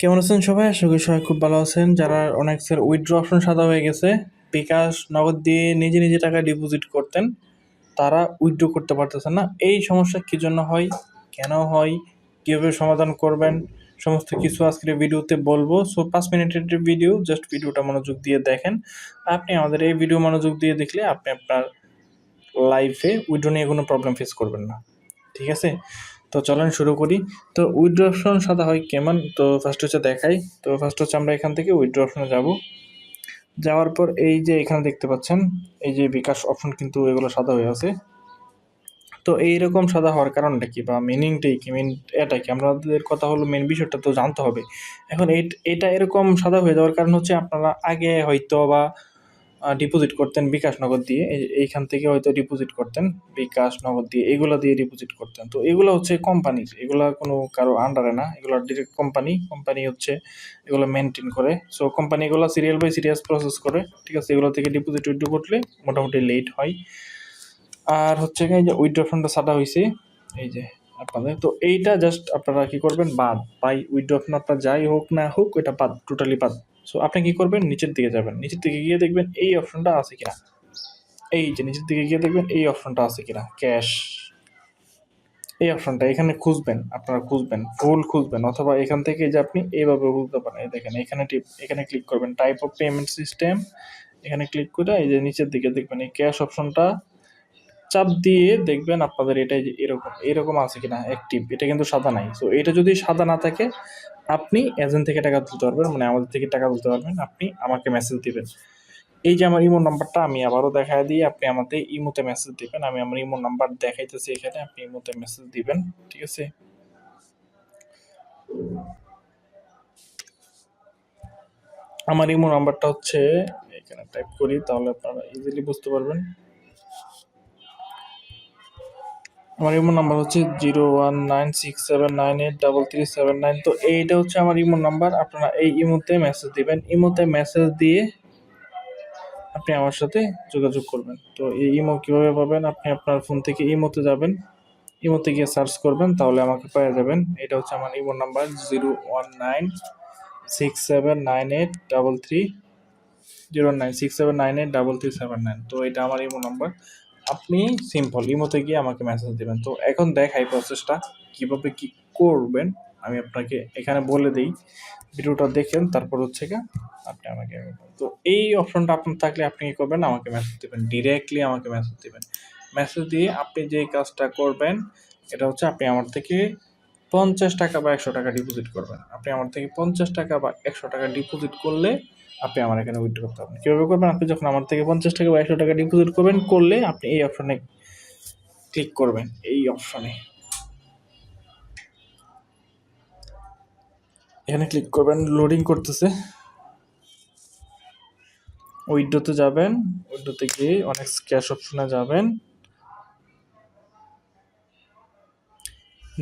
কেমন আছেন সবাই? আশা করি সবাই খুব ভালো আছেন। যারা অনেক স্যার উইথড্র অপশন সাদা হয়ে গেছে, বিকাশ নগদ দিয়ে নিজে নিজে টাকা ডিপোজিট করতেন, তারা উইথড্র করতে পারতেছেন না। এই সমস্যা কী জন্য হয়, কেন হয়, কীভাবে সমাধান করবেন, সমস্ত কিছু আজকের ভিডিওতে বলব। সো পাঁচ মিনিটের ভিডিও জাস্ট ভিডিওটা মনোযোগ দিয়ে দেখেন। আপনি আমাদের এই ভিডিও মনোযোগ দিয়ে দেখলে আপনি আপনার লাইফে উইথড্র নিয়ে কোনো প্রবলেম ফেস করবেন না। ঠিক আছে? তো চলেন শুরু করি। তো উইথড্র অপশন সাদা হয় কেমন? তো ফার্স্ট হচ্ছে দেখাই। তো ফার্স্ট হচ্ছে আমরা এখান থেকে উইথড্র অপশনে যাব। যাওয়ার পর এই যে এখানে দেখতে পাচ্ছেন, এই যে বিকাশ অপশন কিন্তু এগুলো সাদা হয়ে আছে। তো এইরকম সাদা হওয়ার কারণটা কি বা মিনিংটাই কি? মেন এটা কি? আমাদের কথা হলো মেন বিষয়টা তো জানতে হবে। এখন এটা এরকম সাদা হয়ে যাওয়ার কারণ হচ্ছে আপনারা আগে হয়তো বা ডিপোজিট করতেন বিকাশ নগদ দিয়ে। এইখান থেকে হয়তো ডিপোজিট করতেন, বিকাশ নগদ দিয়ে, এগুলো দিয়ে ডিপোজিট করতেন। তো এগুলো হচ্ছে কোম্পানির এগুলা কোনো কারও আন্ডারে না, এগুলো ডিরেক্ট কোম্পানি কোম্পানি হচ্ছে এগুলো মেনটেন করে। সো কোম্পানি এগুলো সিরিয়াল বাই সিরিয়াস প্রসেস করে, ঠিক আছে? এগুলো থেকে ডিপোজিট উইড্রো করলে মোটামুটি লেট হয়। আর হচ্ছে এই যে উইড্রো ফান্ডটা সাদা হয়েছে এই যে আপনাদের। তো এইটা জাস্ট আপনারা কি করবেন? বাদ, বাই উইড্রো ফান্ড আপনার যাই হোক না হোক ওইটা বাদ টোটালি বাদ। সো আপনি কি করবেন? নিচের দিকে যাবেন। নিচের দিকে গিয়ে দেখবেন এই অপশনটা আছে কিনা। এই যে নিচের দিকে গিয়ে দেখবেন এই অপশনটা আছে কিনা। ক্যাশ। এই অপশনটা এখানে খুঁজবেন, আপনারা খুঁজবেন ফুল খুঁজবেন, অথবা এখান থেকে যে আপনি এইভাবে বুঝতে পারেন। এই দেখেন, এখানে টিপ, এখানে ক্লিক করবেন। টাইপ অফ পেমেন্ট সিস্টেম এখানে ক্লিক করে এই যে নিচের দিকে দেখবেন এই ক্যাশ অপশনটা চাপ দিয়ে দেখবেন আপনাদের এটা এরকম এরকম আছে কিনা অ্যাক্টিভ এটা কিন্তু সাদা নাই। সো এটা যদি সাদা না থাকে, আপনি এজেন্ট থেকে টাকা তুলতে পারবেন মানে আমাদের থেকে টাকা তুলতে পারবেন, আপনি আমাকে মেসেজ দিবেন। এই যে আমার ইমো নাম্বারটা আমি আবারও দেখা দিয়ে আপনি আমাদের ইমোতে মেসেজ দিবেন। আমি আমার ইমো নাম্বার দেখাইতেছি এখানে, আপনি ইমোতে মেসেজ দিবেন, ঠিক আছে? আমার ইমো নাম্বারটা হচ্ছে, এখানে টাইপ করি, তাহলে আপনারা ইজিলি বুঝতে পারবেন। আমার ইমো নাম্বার হচ্ছে zero one nine six seven nine eight double three seven nine. তো এইটা হচ্ছে আমার ইমো নাম্বার, আপনারা এই ইমোতে মেসেজ দিবেন। ইমোতে মেসেজ দিয়ে আপনি আমার সাথে যোগাযোগ করবেন। তো এই ইমো কীভাবে পাবেন? আপনি আপনার ফোন থেকে ইমোতে যাবেন, ইমোতে গিয়ে সার্চ করবেন, তাহলে আমাকে পেয়ে যাবেন। এটা হচ্ছে আমার imo number, zero one nine six seven nine eight double three, zero nine six seven nine eight double three seven nine. তো এটা আমার ইমো নাম্বার। আপনি সিম্পল ইমোতে গিয়ে আমাকে মেসেজ দেবেন। তো এখন দেখাই প্রসেসটা কীভাবে কী করবেন, আমি আপনাকে এখানে বলে দিই। ভিডিওটা দেখেন, তারপর হচ্ছে গা আপনি আমাকে তো এই অপশনটা আপনার থাকলে আপনি কী করবেন, আমাকে মেসেজ দেবেন। ডিরেক্টলি আমাকে মেসেজ দেবেন। মেসেজ দিয়ে আপনি যে কাজটা করবেন, এটা হচ্ছে আপনি আমার থেকে পঞ্চাশ টাকা বা একশো টাকা ডিপোজিট করবেন। আপনি আমার থেকে পঞ্চাশ টাকা বা একশো টাকা ডিপোজিট করলে আপনি আমার এখানে উইথড্র করতে পারবেন। কীভাবে করবেন? আপনি যখন আমার থেকে পঞ্চাশ টাকা বা একশো টাকা ডিপোজিট করবেন, করলে আপনি এই অপশনে ক্লিক করবেন, এই অপশনে এখানে ক্লিক করবেন লোডিং করতেছে। উইড্রোতে যাবেন উইড্রোতে গিয়ে অনেক ক্যাশ অপশনে যাবেন।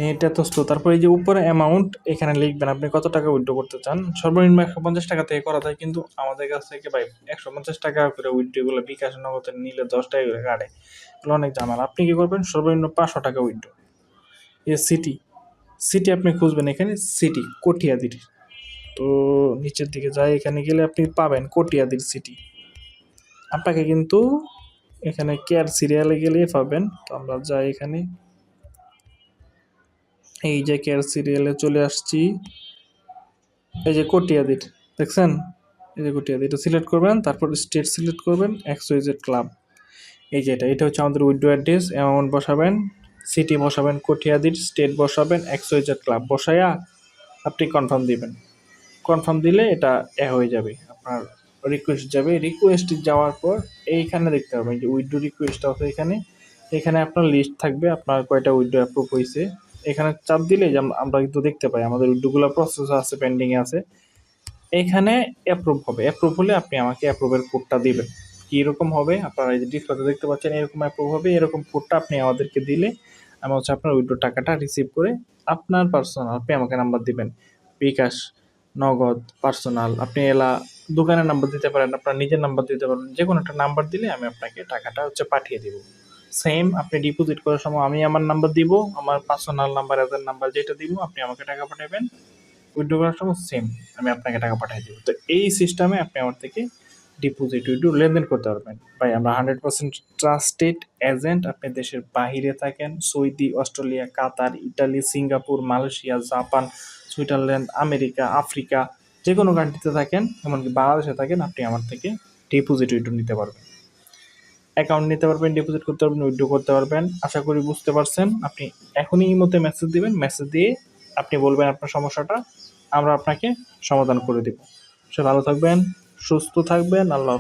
নেট এতস্ত তারপর এই যে উপরে অ্যামাউন্ট এখানে লিখবেন আপনি কত টাকা উইথড্র করতে চান। সর্বনিম্ন একশো পঞ্চাশ টাকা থেকে করা যায়, কিন্তু আমাদের কাছ থেকে ভাই একশো পঞ্চাশ টাকা করে উইথড্রগুলো বিকাশ নগদে নিলে দশ টাকা করে কাটে। অনেক জামাল আপনি কী করবেন? সর্বনিম্ন পাঁচশো টাকা উইথড্র এ সিটি সিটি আপনি খুঁজবেন এখানে সিটি কটিয়াদির। তো নিচের দিকে যাই, এখানে গেলে আপনি পাবেন কটিয়াদির সিটি আপনাকে কিন্তু এখানে কেয়ার সিরিয়ালে গেলে পাবেন। তো আমরা যাই এখানে। এই যে কেয়ার সিরিয়ালে চলে আসছি। এই যে কটিয়াদির দেখছেন? এই যে কটিয়াদি এটা সিলেক্ট করবেন, তারপর স্টেট সিলেক্ট করবেন, এক্স ওয়াইজেড ক্লাব। এই যে এটা এটা হচ্ছে আমাদের উইডো অ্যাড্রেস, অ্যামাউন্ট বসাবেন, সিটি বসাবেন কটিয়াদির স্টেট বসাবেন, এক্স ওয়াইজেড ক্লাব বসায়া আপনি কনফার্ম দিবেন। কনফার্ম দিলে এটা এ হয়ে যাবে, আপনার রিকোয়েস্ট যাবে। রিকোয়েস্ট যাওয়ার পর এইখানে দেখতে পাবেন যে উইডো রিকোয়েস্ট আছে এখানে। এখানে আপনার লিস্ট থাকবে, আপনার কয়টা উইডো অ্যাপ্রুভ হয়েছে এখানে চাপ দিলে আমরা কিন্তু দেখতে পাই। আমাদের উইডোগুলো প্রসেস আছে পেন্ডিংয়ে আছে। এখানে অ্যাপ্রুভ হবে। অ্যাপ্রুভ হলে আপনি আমাকে অ্যাপ্রুভের কোডটা দিবেন। কীরকম হবে? আপনারা এই যে ডিসপ্লেতে দেখতে পাচ্ছেন, এরকম অ্যাপ্রুভ হবে। এরকম কোডটা আপনি আমাদেরকে দিলে আমি হচ্ছে আপনার উইড্রো টাকাটা রিসিভ করে আপনার পার্সোনাল আপনি আমাকে নাম্বার দিবেন। বিকাশ, নগদ পার্সোনাল আপনি এলা দোকানের নাম্বার দিতে পারেন, আপনার নিজের নাম্বার দিতে পারেন। যে কোনো একটা নাম্বার দিলে আমি আপনাকে টাকাটা হচ্ছে পাঠিয়ে দেবো। সেম আপনি ডিপোজিট করার সময় আমি আমার নাম্বার দিব, আমার পার্সোনাল নাম্বার এজের নাম্বার যেটা দিব, আপনি আমাকে টাকা পাঠাবেন। উইথড্র করার সময় সেম আমি আপনাকে টাকা পাঠিয়ে দেবো। তো এই সিস্টেমে আপনি আমার থেকে ডিপোজিট উইথড্র লেনদেন করতে পারবেন। ভাই, আমরা হান্ড্রেড পার্সেন্ট ট্রাস্টেড এজেন্ট আপনি দেশের বাহিরে থাকেন, Saudi, Australia, Qatar Italy Singapore, Malaysia, Japan, Switzerland, America, Africa যে কোনো কান্ট্রিতে থাকেন, এমনকি বাংলাদেশে থাকেন, আপনি আমার থেকে ডিপোজিট উইথড্র নিতে পারবেন। অ্যাকাউন্ট নিতে পারবেন ডিপোজিট করতে পারবেন উইথড্রো করতে পারবেন। আশা করি বুঝতে পারছেন। আপনি এখনই এই মতে মেসেজ দিবেন। মেসেজ দিয়ে আপনি বলবেন আপনার সমস্যাটা, আমরা আপনাকে সমাধান করে দেব। সে ভালো থাকবেন, সুস্থ থাকবেন। আল্লাহ।